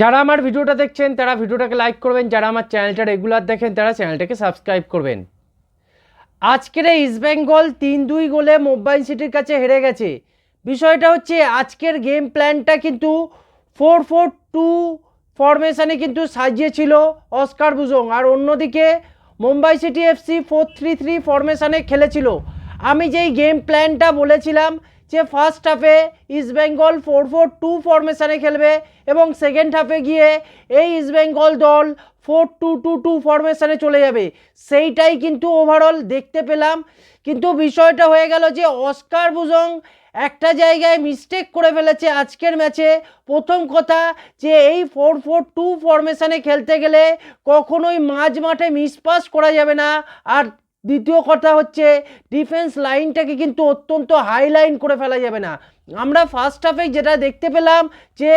যারা আমার ভিডিওটা দেখছেন, তারা ভিডিওটাকে লাইক করবেন। যারা আমার চ্যানেলটা রেগুলার দেখেন, তারা চ্যানেলটাকে সাবস্ক্রাইব করবেন। আজকের ইস্টবেঙ্গল তিন দুই গোলে মুম্বাই সিটির কাছে হেরে গেছে। বিষয়টা হচ্ছে, আজকের গেম প্ল্যানটা কিন্তু ফোর ফোর টু ফরমেশনে কিন্তু সাজিয়েছিল অস্কার বুজং আর অন্যদিকে Mumbai city FC four three three ফরমেশনে খেলেছিল। আমি যেই গেম প্ল্যানটা বলেছিলাম যে ফার্স্ট হাফে ইস্টবেঙ্গল ফোর ফোর টু ফরমেশনে খেলবে এবং সেকেন্ড হাফে গিয়ে এই ইস্টবেঙ্গল দল ফোর টু টু টু ফরমেশনে চলে যাবে। সেইটাই কিন্তু ওভারঅল দেখতে পেলাম। কিন্তু বিষয়টা হয়ে গেল যে অস্কার বুজং একটা জায়গায় মিস্টেক করে ফেলেছে আজকের ম্যাচে প্রথম কথা যে এই ফোর ফোর টু ফরমেশনে খেলতে গেলে কখনোই মাঝ মাঠে মিসপাস করা যাবে না। আর দ্বিতীয় কথা হচ্ছে ডিফেন্স লাইনটাকে কিন্তু অত্যন্ত হাই লাইন করে ফেলা যাবে না। আমরা ফার্স্ট হাফে যেটা দেখতে পেলাম যে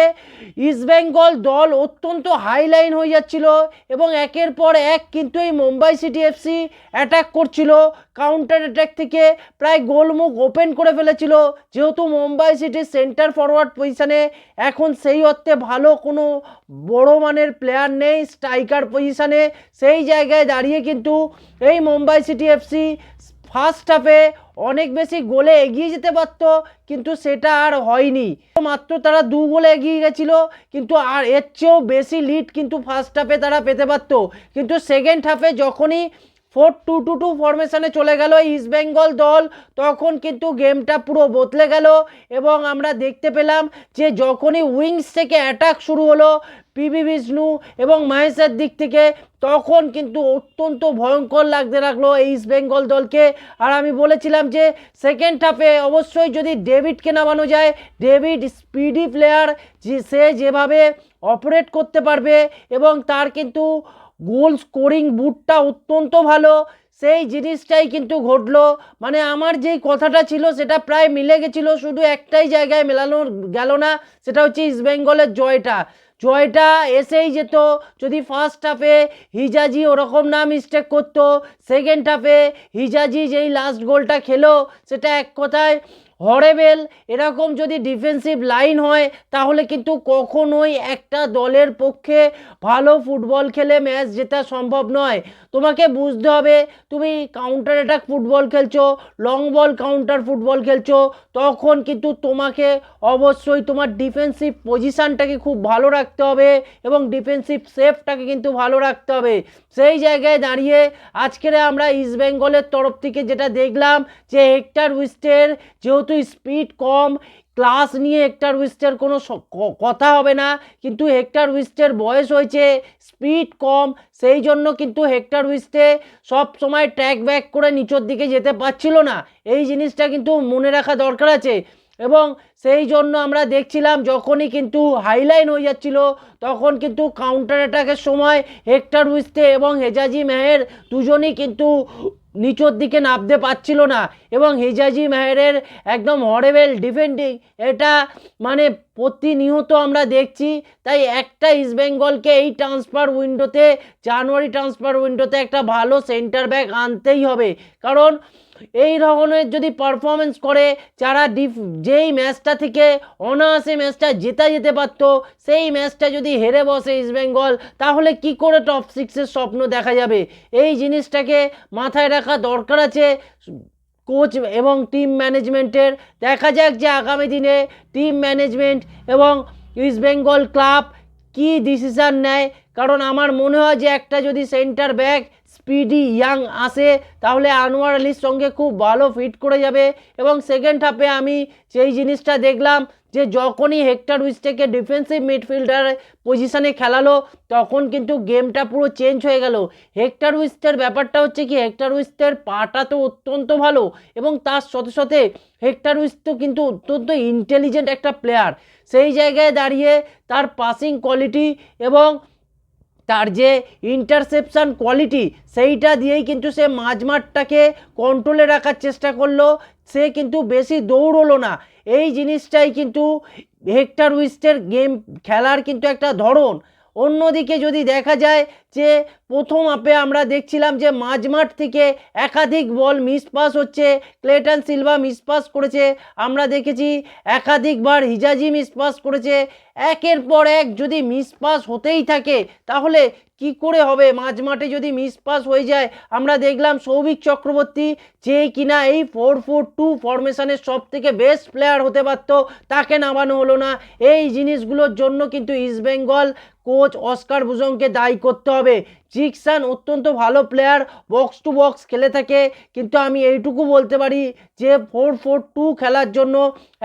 ইস্টবেঙ্গল দল অত্যন্ত হাই লাইন হয়ে যাচ্ছিল এবং একের পর এক কিন্তু এই মুম্বাই সিটি এফসি অ্যাটাক করছিল। কাউন্টার অ্যাটাক থেকে প্রায় গোলমুখ ওপেন করে ফেলেছিল। যেহেতু মুম্বাই সিটির সেন্টার ফরওয়ার্ড পজিশানে এখন সেই অর্থে ভালো কোনো বড় মানের প্লেয়ার নেই স্ট্রাইকার পজিশানে সেই জায়গায় দাঁড়িয়ে কিন্তু এই মুম্বাই সিটি এফসি ফার্স্ট হাফে অনেক বেশি গোলে এগিয়ে যেতে পারত, কিন্তু সেটা আর হয়নি। মাত্র তারা দু গোলে এগিয়ে গেছিল, কিন্তু আর এর চেয়েও বেশি লিড কিন্তু ফার্স্ট হাফে তারা পেতে পারত। কিন্তু সেকেন্ড হাফে যখনই ফোর টু টু টু ফরমেশনে চলে গেল ইস্ট বেঙ্গল দল। তখন কিন্তু গেমটা পুরো বদলে গেল এবং আমরা দেখতে পেলাম যে যখনই উইংস থেকে অ্যাটাক শুরু হলো পিবি বিষ্ণু এবং মহেশের দিক থেকে, তখন কিন্তু অত্যন্ত ভয়ঙ্কর লাগতে লাগল এই ইস্ট বেঙ্গল দলকে। আর আমি বলেছিলাম যে সেকেন্ড হাফে অবশ্যই যদি ডেভিডকে নামানো যায় ডেভিড স্পিডি প্লেয়ার যে সে যেভাবে অপারেট করতে পারবে এবং তার কিন্তু গোল স্কোরিং বুটটা অত্যন্ত ভালো। সেই জিনিসটাই কিন্তু ঘটলো। মানে আমার যেই কথাটা ছিল, সেটা প্রায় মিলে গেছিল। শুধু একটাই জায়গায় মেলানো গেল না, সেটা হচ্ছে ইস্টবেঙ্গলের জয়টা। জয়টা এসেই যেত। যদি ফার্স্ট হাফে হিজাজি ওরকম না মিস্টেক করতো সেকেন্ড হাফে হিজাজি যেই লাস্ট গোলটা খেলো, সেটা এক কথায় হরেবেল এরকম যদি ডিফেন্সিভ লাইন হয়, তাহলে কিন্তু কখনোই একটা দলের পক্ষে ভালো ফুটবল খেলে ম্যাচ জেতা সম্ভব নয়। তোমাকে বুঝতে হবে, তুমি কাউন্টার অ্যাটাক ফুটবল খেলছো লং বল কাউন্টার ফুটবল খেলছো, তখন কিন্তু তোমাকে অবশ্যই তোমার ডিফেন্সিভ পজিশানটাকে খুব ভালো রাখতে হবে এবং ডিফেন্সিভ সেফটাকে কিন্তু ভালো রাখতে হবে। সেই জায়গায় দাঁড়িয়ে আজকের আমরা ইস্ট বেঙ্গলের তরফ থেকে যেটা দেখলাম যে হেক্টার উইস্টের যেহেতু স্পিড কম ক্লাস নিয়ে হেক্টর উইস্টের কোনো কথা হবে না। কিন্তু হেক্টর উইস্টের বয়স হয়েছে স্পিড কম, সেই জন্য কিন্তু হেক্টর উইস্টে সব সময় ট্র্যাক ব্যাক করে নিচের দিকে যেতে পারছিল না। এই জিনিসটা কিন্তু মনে রাখা দরকার আছে। এবং সেই জন্য আমরা দেখছিলাম যখনই কিন্তু হাইলাইন হয়ে যাচ্ছিল, তখন কিন্তু কাউন্টার অ্যাটাকের সময় হেক্টর উইস্তে এবং হেজাজি মেহের দুজনই কিন্তু নিচের দিকে নামতে পারছিল না এবং হেজাজি মেহেরের একদম হরেবেল ডিফেন্ডিং এটা মানে প্রতিনিয়ত আমরা দেখছি। তাই একটা ইস্টবেঙ্গলকে এই ট্রান্সফার উইন্ডোতে জানুয়ারি ট্রান্সফার উইন্ডোতে একটা ভালো সেন্টার ব্যাক আনতেই হবে। কারণ এই ধরনের যদি পারফরমেন্স করে, যারা ডিফ যেই ম্যাচটা থেকে অনায়াসে ম্যাচটা জেতা যেতে পারতো, সেই ম্যাচটা যদি হেরে বসে ইস্টবেঙ্গল তাহলে কি করে টপ সিক্সের স্বপ্ন দেখা যাবে? এই জিনিসটাকে মাথায় রাখা দরকার আছে। কোচ এবং টিম ম্যানেজমেন্টের দেখা যাক যে আগামী দিনে টিম ম্যানেজমেন্ট এবং ইস্টবেঙ্গল ক্লাব কি ডিসিশান নেয়। কারণ আমার মনে হয় যে একটা যদি সেন্টার ব্যাক স্পিডি ইয়াং আসে, তাহলে আনোয়ার আলীর সঙ্গে খুব ভালো ফিট করে যাবে। এবং সেকেন্ড হাফে আমি সেই জিনিসটা দেখলাম, যে যখনই হেক্টর উইস্টেকে ডিফেন্সিভ মিডফিল্ডার পজিশনে খেলালো, তখন কিন্তু গেমটা পুরো চেঞ্জ হয়ে গেল। হেক্টর উইস্টের ব্যাপারটা হচ্ছে কি, হেক্টর উইস্টের পাটা তো অত্যন্ত ভালো এবং তার সাথে সাথে হেক্টর উইস্ট তো কিন্তু অত্যন্ত ইন্টেলিজেন্ট একটা প্লেয়ার সেই জায়গায় দাঁড়িয়ে তার পাসিং কোয়ালিটি এবং তার যে ইন্টারসেপশান কোয়ালিটি সেইটা দিয়েই কিন্তু সে মাঝমাঠটাকে কন্ট্রোলে রাখার চেষ্টা করল। সে কিন্তু বেশি দৌড়লো না। এই জিনিসটাই কিন্তু হেক্টর উইস্টের গেম খেলার কিন্তু একটা ধরন। অন্যদিকে যদি দেখা যায় যে প্রথম আপে আমরা দেখছিলাম যে মাঝমাঠ থেকে একাধিক বল মিস পাস হচ্ছে, ক্লেটন সিলভা মিস পাস করেছে, আমরা দেখেছি একাধিকবার হিজাজি মিস পাস করেছে, একের পর এক যদি মিস পাস হতেই থাকে, তাহলে কি করে হবে? মাঝমাঠে যদি মিস পাস হয়ে যায়, আমরা দেখলাম সৌভিক চক্রবর্তী যে কিনা এই ফোর ফোর টু ফরমেশনের সব থেকে বেস্ট প্লেয়ার হতে পারত, তাকে নামানো হলো না। এই জিনিসগুলোর জন্য কিন্তু ইস্টবেঙ্গল কোচ অস্কার বুজংকে দায়ী করতে হবে। 9 জিকসান অত্যন্ত ভালো প্লেয়ার বক্স টু বক্স খেলে থাকে। কিন্তু আমি এইটুকু বলতে পারি যে ফোর ফোর টু খেলার জন্য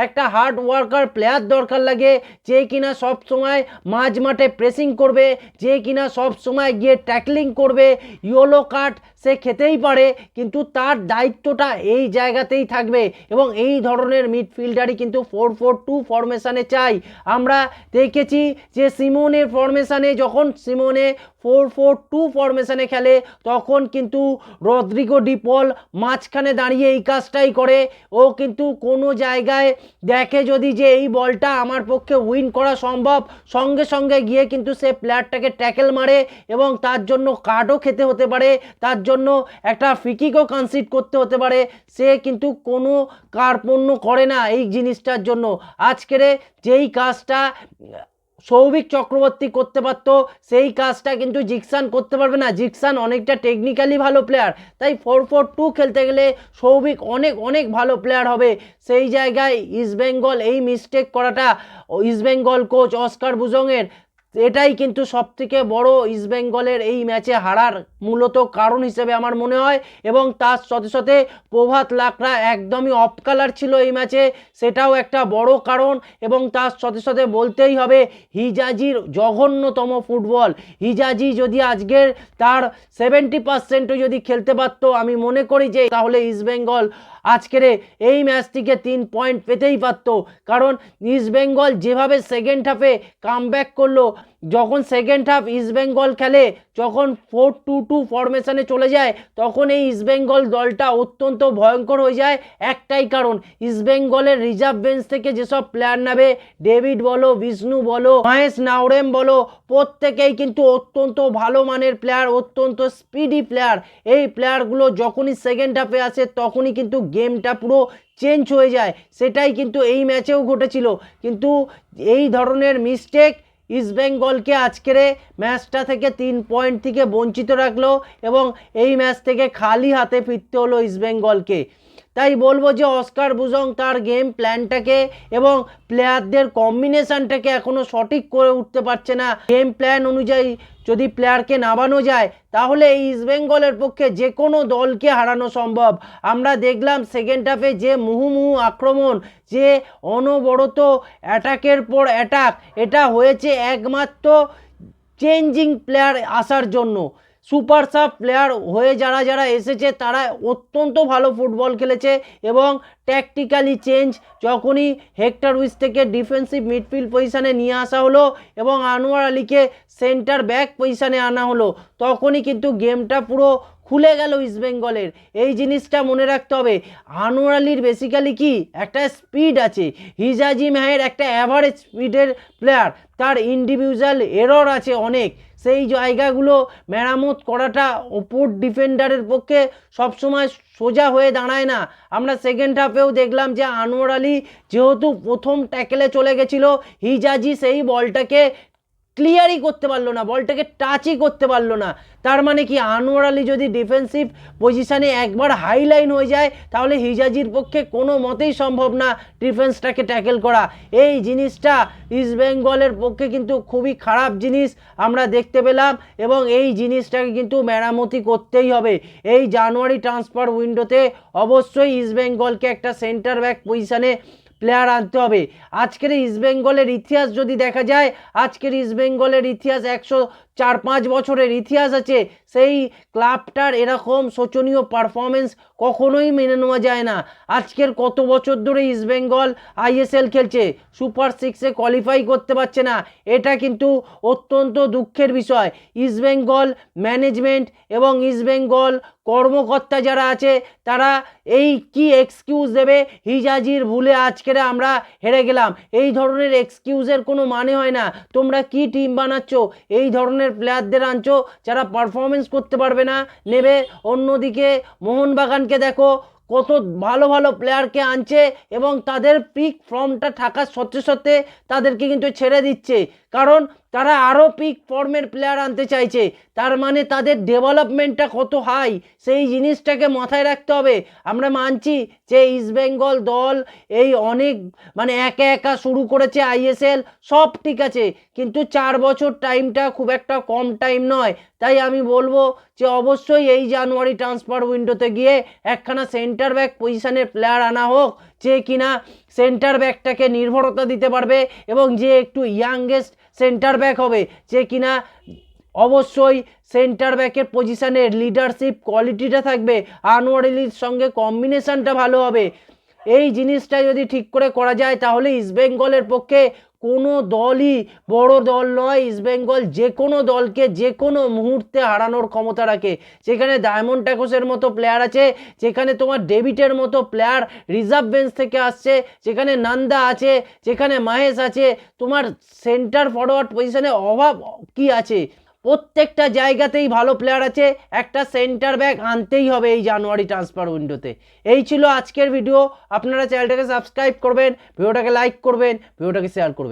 একটা হার্ড ওয়ার্কার প্লেয়ার দরকার লাগে, যে কিনা সব সময় মাঝ মাঠে প্রেসিং করবে, যে কিনা সব সময় গিয়ে ট্যাকলিং করবে। ইয়োলো কার্ড সে খেতেই পারে, কিন্তু তার দায়িত্বটা এই জায়গাতেই থাকবে এবং এই ধরনের মিডফিল্ডারই কিন্তু ফোর ফোর টু ফরমেশানে চাই। আমরা দেখেছি যে সিমনের ফরমেশানে যখন সিমনে ফোর ফোর টু ফরমেশানে খেলে, তখন কিন্তু রদ্রিগো ডিপল মাঝখানে দাঁড়িয়ে এই কাজটাই করে। ও কিন্তু কোনো জায়গায় দেখে যদি যে এই বলটা আমার পক্ষে উইন করা সম্ভব, সঙ্গে সঙ্গে গিয়ে কিন্তু সে প্লেয়ারটাকে ট্যাকেল মারে এবং তার জন্য কার্ডও খেতে হতে পারে, তার জন্য একটা ফিকিকও কনসিড করতে হতে পারে। সে কিন্তু কোনো কার্পণ্য করে না এই জিনিসটার জন্য। আজকের যেই কাজটা সৌভিক চক্রবর্তী করতে পারতো, সেই কাজটা কিন্তু জিকসান করতে পারবে না। জিকসান অনেকটা টেকনিক্যালি ভালো প্লেয়ার তাই ফোর ফোর টু খেলতে গেলে সৌভিক অনেক অনেক ভালো প্লেয়ার হবে। সেই জায়গায় ইস্টবেঙ্গল এই মিস্টেক করাটা ইস্টবেঙ্গল কোচ অস্কার বুজংয়ের এটাই কিন্তু সবথেকে বড় ইস্টবেঙ্গলের এই ম্যাচে হারার মূলত কারণ হিসেবে আমার মনে হয় এবং তার সাথে সাথে প্রভাত লাকড়া একদমই অফ কালার ছিল এই ম্যাচে সেটাও একটা বড় কারণ এবং তার সাথে সাথে বলতেই হবে হিজাজির জঘন্যতম ফুটবল। হিজাজি যদি আজকের তার সেভেন্টি পার্সেন্টও যদি খেলতে পারতো, আমি মনে করি যে তাহলে ইস্টবেঙ্গল আজকের এই ম্যাচ থেকে তিন পয়েন্ট পেতেই পারতো। কারণ ইস্টবেঙ্গল যেভাবে সেকেন্ড হাফে কাম করল যখন সেকেন্ড হাফ ইস্টবেঙ্গল খেলে, যখন ফোর টু টু ফরমেশনে চলে যায়, তখন এই ইস্টবেঙ্গল দলটা অত্যন্ত ভয়ঙ্কর হয়ে যায়। একটাই কারণ ইস্টবেঙ্গলের রিজার্ভ বেঞ্চ থেকে যেসব প্লেয়ার নেবে ডেভিড বলো বিষ্ণু বলো মহেশ নাওরেম বলো, প্রত্যেকেই কিন্তু অত্যন্ত ভালো মানের প্লেয়ার অত্যন্ত স্পিডি প্লেয়ার এই প্লেয়ারগুলো যখনই সেকেন্ড হাফে আসে, তখনই কিন্তু গেমটা পুরো চেঞ্জ হয়ে যায়। সেটাই কিন্তু এই ম্যাচেও ঘটেছিল। কিন্তু এই ধরনের মিস্টেক ইস্টবেঙ্গলকে আজকের ম্যাচটা থেকে তিন পয়েন্ট থেকে বঞ্চিত রাখল এবং এই ম্যাচ থেকে খালি হাতে ফিরতে হলো ইস্টবেঙ্গলকে তাই বলব যে অস্কার বুজং তার গেম প্ল্যানটাকে এবং প্লেয়ারদের কম্বিনেশানটাকে এখনও সঠিক করে উঠতে পারছে না। গেম প্ল্যান অনুযায়ী যদি প্লেয়ারকে নামানো যায়, তাহলে এই ইস্টবেঙ্গলের পক্ষে যে কোনো দলকে হারানো সম্ভব। আমরা দেখলাম সেকেন্ড হাফে যে মুহুমুহু আক্রমণ, যে অনবরত অ্যাটাকের পর অ্যাটাক এটা হয়েছে একমাত্র চেঞ্জিং প্লেয়ার আসার জন্য। সুপার সাব প্লেয়ার হয়ে যারা যারা এসেছে, তারা অত্যন্ত ভালো ফুটবল খেলেছে এবং ট্যাকটিক্যালি চেঞ্জ যখনই হেক্টর উইস থেকে ডিফেন্সিভ মিডফিল্ড পজিশানে নিয়ে আসা হলো এবং আনোয়ার আলীকে সেন্টার ব্যাক পজিশানে আনা হলো, তখনই কিন্তু গেমটা পুরো খুলে গেল ইস্টবেঙ্গলের এই জিনিসটা মনে রাখতে হবে। আনোয়ার আলীর বেসিক্যালি কি? একটা স্পিড আছে। হিজাজি মাহের একটা অ্যাভারেজ স্পিডের প্লেয়ার তার ইন্ডিভিজুয়াল এরর আছে অনেক। সেই জায়গাগুলো মেরামত করাটা ওপর ডিফেন্ডারের পক্ষে সবসময় সোজা হয়ে দাঁড়ায় না। আমরা সেকেন্ড হাফেও দেখলাম যে আনোয়ার আলী যেহেতু প্রথম ট্যাকেলে চলে গেছিল, হিজাজি সেই বলটাকে ক্লিয়ারই করতে পারল না, বলটাকে টাচই করতে পারল না। তার মানে কি, আনোয়ার আলী যদি ডিফেন্সিভ পজিশানে একবার হাইলাইন হয়ে যায়, তাহলে হিজাজির পক্ষে কোনো মতেই সম্ভব না ডিফেন্সটাকে ট্যাকেল করা। এই জিনিসটা ইস্ট বেঙ্গলের পক্ষে কিন্তু খুবই খারাপ জিনিস আমরা দেখতে পেলাম এবং এই জিনিসটাকে কিন্তু মেরামতি করতেই হবে। এই জানুয়ারি ট্রান্সফার উইন্ডোতে অবশ্যই ইস্ট বেঙ্গলকে একটা সেন্টার ব্যাক পজিশানে প্লেয়ার আনতে হবে। আজকের ইস্টবেঙ্গলের ইতিহাস যদি দেখা যায় আজকের ইস্টবেঙ্গলের ইতিহাস একশো চার পাঁচ বছরের ইতিহাস আছে, সেই ক্লাবটার এরকম শোচনীয় পারফরমেন্স কখনোই মেনে নেওয়া যায় না। আজকের কত বছর ধরে ইস্টবেঙ্গল আইএসএল খেলছে সুপার সিক্সে কোয়ালিফাই করতে পারছে না, এটা কিন্তু অত্যন্ত দুঃখের বিষয়। ইস্টবেঙ্গল ম্যানেজমেন্ট এবং ইস্টবেঙ্গল কর্মকর্তা যারা আছে, তারা এই কি এক্সকিউজ দেবে? হিজাজির ভুলে আজকে আজকেরে আমরা হেরে গেলাম। এই ধরনের এক্সকিউজের কোনো মানে হয় না। তোমরা কি টিম বানাচ্ছ? এই ধরনের প্লেয়ারদের আনছো, যারা পারফরমেন্স করতে পারবে না, নেবে। অন্যদিকে মোহনবাগানকে দেখো, কত ভালো ভালো প্লেয়ারকে আনছে এবং তাদের পিক ফর্মটা থাকার সত্ত্বে সত্ত্বে তাদেরকে কিন্তু ছেড়ে দিচ্ছে। কারণ তারা আরও পিক ফর্মের প্লেয়ার আনতে চাইছে। তার মানে তাদের ডেভেলপমেন্টটা কত হাই সেই জিনিসটাকে মাথায় রাখতে হবে। আমরা মানছি যে ইস্টবেঙ্গল দল এই অনেক মানে একা একা শুরু করেছে আইএসএল সব ঠিক আছে। কিন্তু চার বছর টাইমটা খুব একটা কম টাইম নয়। তাই আমি বলব যে অবশ্যই এই জানুয়ারি ট্রান্সফার উইন্ডোতে গিয়ে একখানা সেন্টার ব্যাক পজিশনের প্লেয়ার আনা হোক, যে কিনা সেন্টার ব্যাকটাকে নির্ভরতা দিতে পারবে এবং যে একটু ইয়াংগেস্ট সেন্টার ব্যাক হবে, যে কিনা অবশ্যই সেন্টার ব্যাকের পজিশানের লিডারশিপ কোয়ালিটিটা থাকবে আনোয়ার আলীর সঙ্গে কম্বিনেশানটা ভালো হবে। এই জিনিসটা যদি ঠিক করে করা যায়, তাহলে ইস্টবেঙ্গলের পক্ষে কোনো দলই বড় দল নয় ইস্টবেঙ্গল যে কোনো দলকে যে কোনো মুহূর্তে হারানোর ক্ষমতা রাখে। যেখানে ডায়মন্ড ট্যাকোসের মতো প্লেয়ার আছে, যেখানে তোমার ডেভিটের মতো প্লেয়ার রিজার্ভ বেঞ্চ থেকে আসছে, যেখানে নান্দা আছে, যেখানে মাহেশ আছে, তোমার সেন্টার ফরওয়ার্ড পজিশনে অভাব কি আছে? প্রত্যেকটা জায়গাতেই ভালো প্লেয়ার আছে, একটা সেন্টার ব্যাক আনতেই হবে এই জানুয়ারি ট্রান্সফার উইন্ডোতে এই ছিল আজকের ভিডিও আপনারা চ্যানেলটাকে সাবস্ক্রাইব করবেন ভিডিওটাকে লাইক করবেন ভিডিওটাকে শেয়ার করবেন।